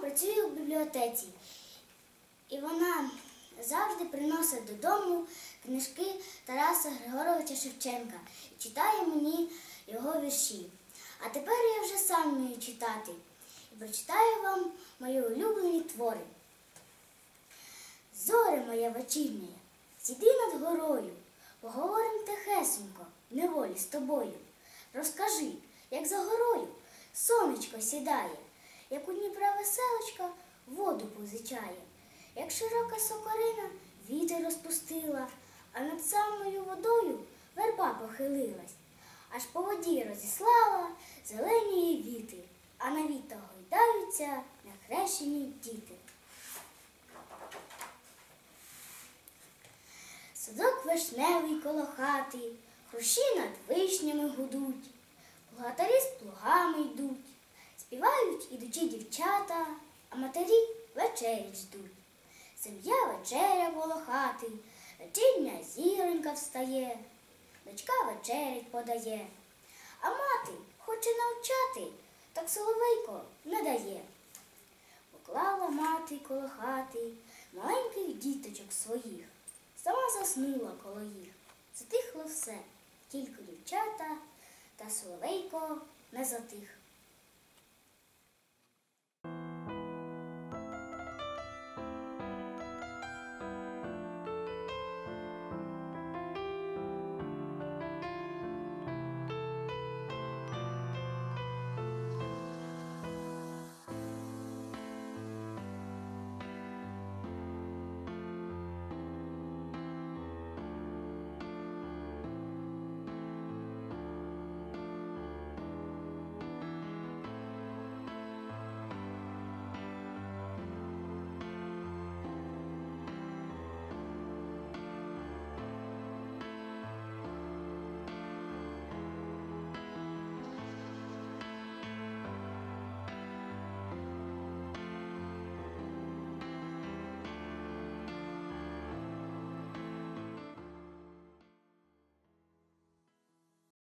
працює у бібліотеці, і вона завжди приносить додому книжки Тараса Григоровича Шевченка і читає мені його вірші. А тепер я вже сам вмію читати і прочитаю вам мої улюблені твори. Зоре моя вечірня, сіди над горою, поговорим тихесенько, неволі з тобою. Розкажи, як за горою сонечко сідає, як у Дніпра веселочка воду позичає, як широка сокорина вітер розпустила, а над самою водою верба похилилась, аж по воді розіслала зелені її віти, а на вітах гойдаються нахрещені діти. Садок вишневий коло хати, хрущі над дівчата, а матері вечерять ждуть. Сім'я вечеря коло хати, вечірня зіронька встає, дочка вечерять подає, а мати хоче навчати, так соловейко не дає. Поклала мати коло хати маленьких діточок своїх, сама заснула коло їх. Затихло все, тільки дівчата та соловейко не затих.